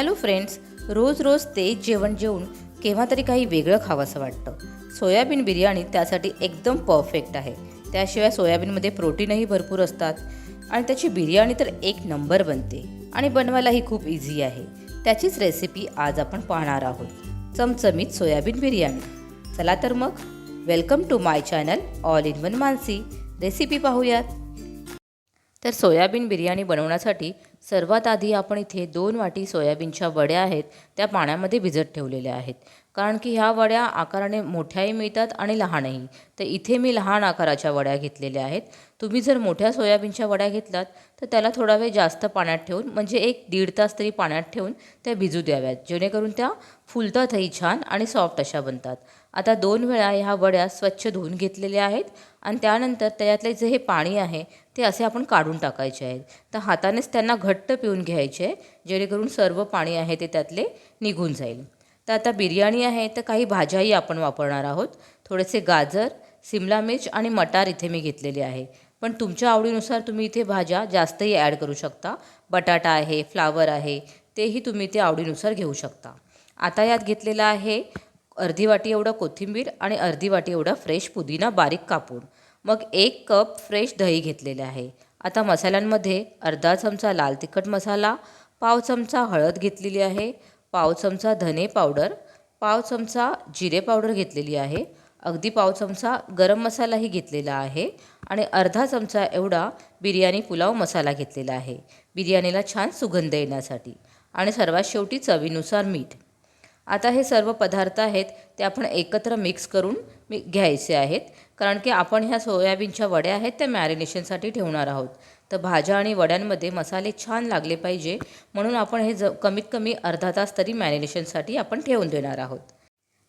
Hello friends रोज रोज ते जेवण जेवून केव्हा तरी काही वेगळं खावंसं वाटतं. सोयाबीन बिर्याणी त्यासाठी एकदम परफेक्ट आहे. त्याशिवाय सोयाबीनमध्ये प्रोटीनही भरपूर असतात आणि त्याची बिर्याणी तर एक नंबर बनते आणि बनवायलाही खूप इझी आहे. त्याचीच रेसिपी आज आपण पाहणार आहोत. चमचमीत सोयाबीन बिर्याणी. चला तर मग welcome to my channel all in one Mansi recipe पाहूयात. तर सोयाबीन बिर्याणी बनवण्यासाठी सर्वात आधी आपण इथे दोन वाटी सोयाबीनच्या वड्या आहेत त्या पाण्यामध्ये भिजत ठेवलेल्या आहेत. कारण की ह्या वड्या आकाराने मोठ्याही मिळतात आणि लहानही. तर इथे मी लहान आकाराच्या वड्या घेतलेल्या आहेत. तुम्ही जर मोठ्या सोयाबीनच्या वड्या घेतलात तर त्याला थोडा वेळ जास्त पाण्यात ठेवून म्हणजे एक दीड तास तरी पाण्यात ठेवून त्या भिजू द्याव्यात. जेणेकरून त्या फुलतातही छान आणि सॉफ्ट अशा बनतात. आता दोन वेळा ह्या वड्या स्वच्छ धुवून घेतलेल्या आहेत आणि त्यानंतर त्याच्यातले जे हे पाणी आहे ते असे आपण काढून टाकायचे आहेत. तर हातानेच त्यांना घट्ट पिऊन घ्यायचे आहे जेणेकरून सर्व पाणी आहे ते त्यातले निघून जाईल. तर आता बिर्याणी आहे तर काही भाज्याही आपण वापरणार आहोत. थोडेसे गाजर सिमला मिर्च आणि मटार इथे मी घेतलेले आहे. पण तुमच्या आवडीनुसार तुम्ही इथे भाज्या जास्तही ॲड करू शकता. बटाटा आहे फ्लावर आहे तेही तुम्ही ते आवडीनुसार घेऊ शकता. आता यात घेतलेलं आहे अर्धी वाटी एवढं कोथिंबीर आणि अर्धी वाटी एवढा फ्रेश पुदिना बारीक कापून. मग एक कप फ्रेश दही घेतलेले आहे. आता मसाल्यांमध्ये अर्धा चमचा लाल तिखट मसाला पाव चमचा हळद घेतलेली आहे पाव चमचा धने पावडर पाव चमचा जिरे पावडर घेतलेली आहे अगदी पाव चमचा गरम मसालाही घेतलेला आहे आणि अर्धा चमचा एवढा बिर्याणी पुलाव मसाला घेतलेला आहे. बिर्याणीला छान सुगंध येण्यासाठी आणि सर्वात शेवटी चवीनुसार मीठ. आता हे सर्व पदार्थ आहेत ते आपण एकत्र मिक्स करून मी घ्यायचे आहेत कारण की आपण ह्या सोयाबीनच्या वड्या आहेत त्या मॅरिनेशनसाठी ठेवणार आहोत. तर भाज्या आणि वड्यांमध्ये मसाले छान लागले पाहिजे म्हणून आपण हे ज कमीत कमी अर्धा तास तरी मॅरिनेशनसाठी आपण ठेवून देणार आहोत.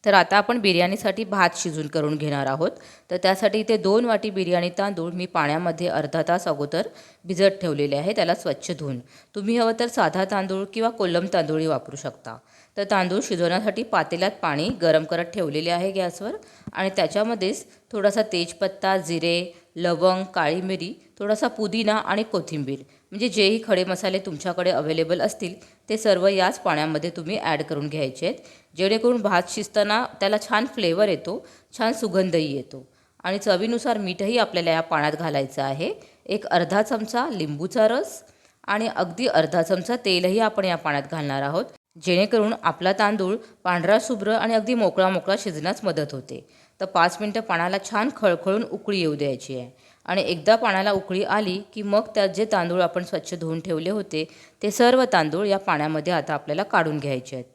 तर आता आपण बिर्याणीसाठी भात शिजून करून घेणार आहोत. तर त्यासाठी इथे दोन वाटी बिर्याणी तांदूळ मी पाण्यामध्ये अर्धा तास अगोदर भिजत ठेवलेले आहे. त्याला स्वच्छ धुवून. तुम्ही हवं तर साधा तांदूळ किंवा कोलम तांदूळही वापरू शकता. तर तांदूळ शिजवण्यासाठी पातेल्यात पाणी गरम करत ठेवलेले आहे गॅसवर आणि त्याच्यामध्येच थोडासा तेजपत्ता जिरे लवंग काळी मिरी थोडासा पुदिना आणि कोथिंबीर म्हणजे जेही खडे मसाले तुमच्याकडे अवेलेबल असतील ते सर्व याच पाण्यामध्ये तुम्ही ॲड करून घ्यायचे आहेत. जेणेकरून भात शिजताना त्याला छान फ्लेवर येतो छान सुगंधही येतो. आणि चवीनुसार मीठही आपल्याला या पाण्यात घालायचं आहे. एक अर्धा चमचा लिंबूचा रस आणि अगदी अर्धा चमचा तेलही आपण या पाण्यात घालणार आहोत. जेणेकरून आपला तांदूळ पांढरा शुभ्र आणि अगदी मोकळा मोकळा शिजण्यास मदत होते. तर पाच मिनटं पाण्याला छान खळखळून उकळी येऊ द्यायची आहे. आणि एकदा पाण्याला उकळी आली की मग त्यात जे तांदूळ आपण स्वच्छ धुवून ठेवले होते ते सर्व तांदूळ या पाण्यामध्ये आता आपल्याला काढून घ्यायचे आहेत.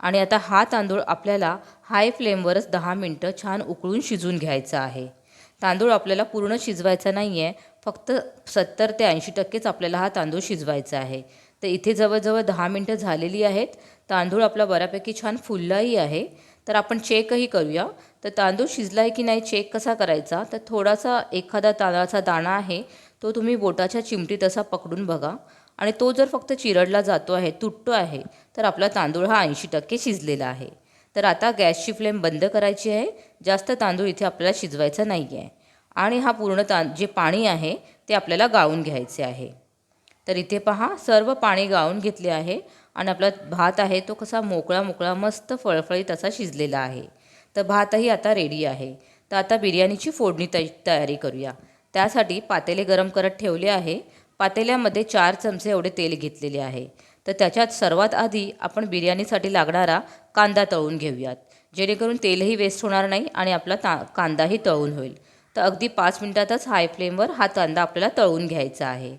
आणि आता हा तांदूळ आपल्याला हाय फ्लेमवरच दहा मिनटं छान उकळून शिजून घ्यायचा आहे. तांदूळ आपल्याला पूर्ण शिजवायचा नाही आहे फक्त सत्तर ते ऐंशी टक्केच आपल्याला हा तांदूळ शिजवायचा आहे. तर इथे जवळजवळ दहा मिनटं झालेली आहेत. तांदूळ आपला बऱ्यापैकी छान फुललाही आहे. तर आपण चेकही करूया. तर तांदूळ शिजला आहे की नाही चेक कसा करायचा? तर थोडासा एखादा तांदळाचा दाणा आहे तो तुम्ही बोटाच्या चिमटीत असा पकडून बघा. आणि तो जर फक्त चिरडला जातो आहे तुटतो आहे तर आपला तांदूळ हा ऐंशी टक्के शिजलेला आहे. तर आता गॅसची फ्लेम बंद करायची आहे. जास्त तांदूळ इथे आपल्याला शिजवायचा नाही आहे आणि हा पूर्ण तां जे पाणी आहे ते आपल्याला गाळून घ्यायचे आहे. तर इथे पहा सर्व पाणी गाळून घेतले आहे आणि आपला भात आहे तो कसा मोकळा मोकळा मस्त फळफळीत असा शिजलेला आहे. तर भातही आता रेडी आहे. तर आता बिर्याणीची फोडणी तय तयारी करूया. त्यासाठी पातेले गरम करत ठेवले आहे. पातेल्यामध्ये चार चमचे एवढे तेल घेतलेले आहे. तर त्याच्यात सर्वात आधी आपण बिर्याणीसाठी लागणारा कांदा तळून घेऊयात. जेणेकरून तेलही वेस्ट होणार नाही आणि आपला ता कांदाही तळून होईल. तर अगदी पाच मिनटातच हाय फ्लेमवर हा कांदा आपल्याला तळून घ्यायचा आहे.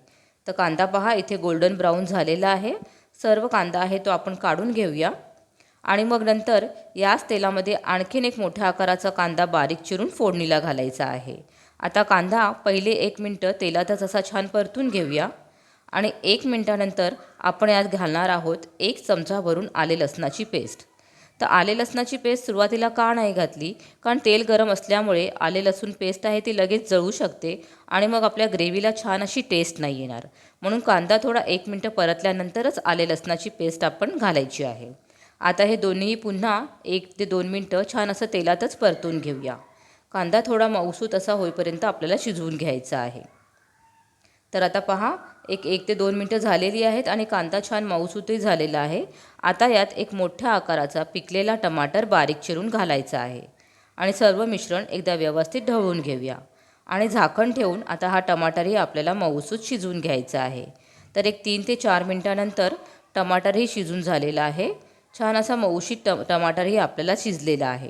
तर कांदा पहा इथे गोल्डन ब्राऊन झालेला आहे. सर्व कांदा आहे तो आपण काढून घेऊया. आणि मग नंतर याच तेलामध्ये आणखीन एक मोठ्या आकाराचा कांदा बारीक चिरून फोडणीला घालायचा आहे. आता कांदा पहिले एक मिनटं तेलातच असा छान परतून घेऊया. आणि एक मिनटानंतर आपण यात घालणार आहोत एक चमचा भरून आले लसणाची पेस्ट तर आले लसणाची पेस्ट सुरुवातीला का नाही घातली? कारण तेल गरम असल्यामुळे आले लसूण पेस्ट आहे ती लगेच जळू शकते आणि मग आपल्या ग्रेव्हीला छान अशी टेस्ट नाही येणार. म्हणून कांदा थोडा एक मिनटं परतल्यानंतरच आले लसणाची पेस्ट आपण घालायची आहे. आता हे दोन्ही पुन्हा एक ते दोन मिनटं छान असं तेलातच परतून घेऊया. कांदा थोडा मऊसूत असा होईपर्यंत आपल्याला शिजवून घ्यायचा आहे. तर आता पहा एक एक ते दोन मिनटं झालेली आहेत आणि कांदा छान मऊसूतही झालेला आहे. आता यात एक मोठ्या आकाराचा पिकलेला टमाटर बारीक चिरून घालायचा आहे. आणि सर्व मिश्रण एकदा व्यवस्थित ढवळून घेऊया. आणि झाकण ठेवून आता हा टमाटरही आपल्याला मऊसूत शिजवून घ्यायचा आहे. तर एक तीन ते चार मिनटानंतर टमाटरही शिजून झालेला आहे. छान असा मऊशीत ट टमाटरही आपल्याला शिजलेला आहे.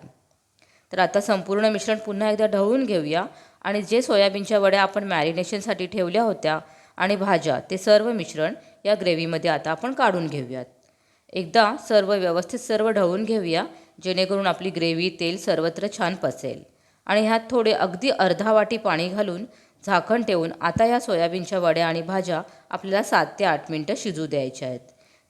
तर आता संपूर्ण मिश्रण पुन्हा एकदा ढवळून घेऊया. आणि जे सोयाबीनच्या वड्या आपण मॅरिनेशनसाठी ठेवल्या होत्या आणि भाज्या ते सर्व मिश्रण या ग्रेव्हीमध्ये आता आपण काढून घेऊयात. एकदा सर्व व्यवस्थित सर्व ढवळून घेऊया जेणेकरून आपली ग्रेव्ही तेल सर्वत्र छान पसेल. आणि ह्यात थोडे अगदी अर्धा वाटी पाणी घालून झाकण ठेवून आता या सोयाबीनच्या वड्या आणि भाज्या आपल्याला सात ते आठ मिनटं शिजू द्यायच्या आहेत.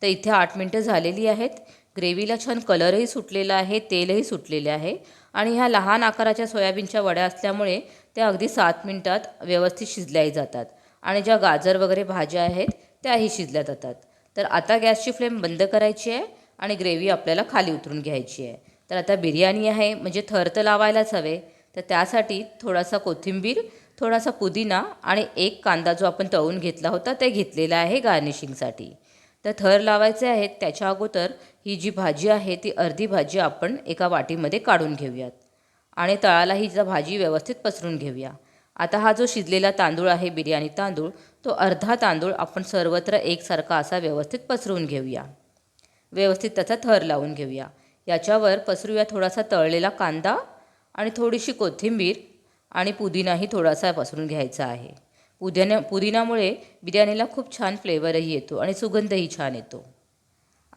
तर इथे आठ मिनटं झालेली आहेत. ग्रेव्हीला छान कलरही सुटलेला आहे तेलही सुटलेले आहे. आणि ह्या लहान आकाराच्या सोयाबीनच्या वड्या असल्यामुळे त्या अगदी सात मिनटात व्यवस्थित शिजल्याही जातात. आणि ज्या गाजर वगैरे भाज्या आहेत त्याही शिजल्या जातात. तर आता गॅसची फ्लेम बंद करायची आहे आणि ग्रेव्ही आपल्याला खाली उतरून घ्यायची आहे. तर आता बिर्याणी आहे म्हणजे थर तर लावायलाच हवे. तर त्यासाठी थोडासा कोथिंबीर थोडासा पुदिना आणि एक कांदा जो आपण तळून घेतला होता ते घेतलेला आहे गार्निशिंगसाठी. तर थर लावायचे आहेत त्याच्या अगोदर ही जी भाजी आहे ती अर्धी भाजी आपण एका वाटीमध्ये काढून घेऊयात. आणि तळाला ही जर भाजी व्यवस्थित पसरून घेऊया. आता हा जो शिजलेला तांदूळ आहे बिर्याणी तांदूळ तो अर्धा तांदूळ आपण सर्वत्र एकसारखा असा व्यवस्थित पसरून घेऊया. व्यवस्थित त्याचा थर लावून घेऊया. याच्यावर पसरूया थोडासा तळलेला कांदा आणि थोडीशी कोथिंबीर आणि पुदिनाही थोडासा पसरून घ्यायचा आहे. पुदिना पुदिनामुळे बिर्याणीला खूप छान फ्लेवरही येतो आणि सुगंधही छान येतो.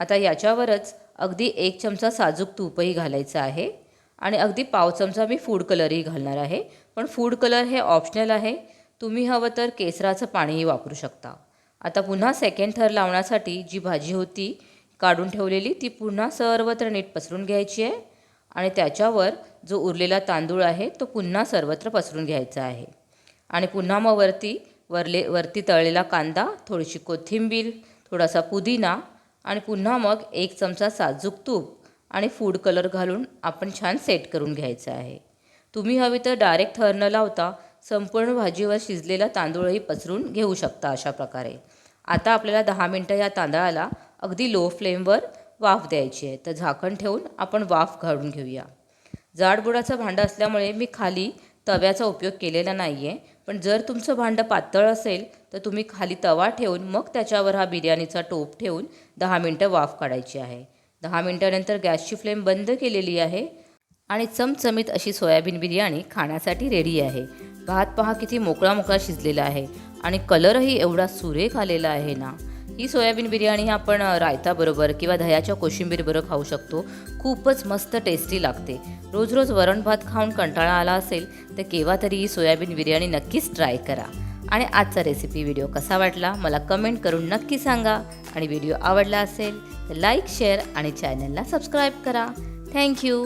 आता याच्यावरच अगदी एक चमचा साजूक तूपही घालायचं आहे आणि अगदी पाव चमचा मी फूड कलरही घालणार आहे. पण फूड कलर हे ऑप्शनल आहे. तुम्ही हवं तर केसराचं पाणीही वापरू शकता. आता पुन्हा सेकंड थर लावण्यासाठी जी भाजी होती काढून ठेवलेली ती पुन्हा सर्वत्र नीट पसरून घ्यायची आहे. आणि त्याच्यावर जो उरलेला तांदूळ आहे तो पुन्हा सर्वत्र पसरून घ्यायचा आहे. आणि पुन्हा मग वरती वरले वरती तळलेला कांदा थोडीशी कोथिंबीर थोडासा पुदिना आणि पुन्हा मग एक चमचा साजूक तूप आणि फूड कलर घालून आपण छान सेट करून घ्यायचं आहे. तुम्ही हवी तर डायरेक्ट थर न लावता संपूर्ण भाजीवर शिजलेला तांदूळही पसरून घेऊ शकता अशा प्रकारे. आता आपल्याला दहा मिनटं या तांदळाला अगदी लो फ्लेमवर वाफ द्यायची आहे. तर झाकण ठेवून आपण वाफ घालून घेऊया. जाडबुडाचं भांडं असल्यामुळे मी खाली तव्याचा उपयोग केलेला नाही आहे पण जर तुमचं भांडं पातळ असेल तर तुम्ही खाली तवा ठेवून मग त्याच्यावर हा बिर्याणीचा टोप ठेवून दहा मिनटं वाफ काढायची आहे. दहा मिनटानंतर गॅसची फ्लेम बंद केलेली आहे. आणि चमचमीत अशी सोयाबीन बिर्याणी खाण्यासाठी रेडी आहे. भात पहा किती मोकळा मोकळा शिजलेला आहे आणि कलरही एवढा सुरेख आलेला आहे ना. ही सोयाबीन बिर्याणी आपण रायताबरोबर किंवा दह्याच्या कोशिंबीरबरोबर खाऊ शकतो. खूपच मस्त टेस्टी लागते. रोज रोज वरण भात खाऊन कंटाळा आला असेल तर केव्हा तरी ही सोयाबीन बिर्याणी नक्कीच ट्राय करा. आणि आजचा रेसिपी व्हिडिओ कसा वाटला मला कमेंट करून नक्की सांगा. आणि व्हिडिओ आवडला असेल तर लाईक शेअर आणि चॅनलला सबस्क्राईब करा. थँक्यू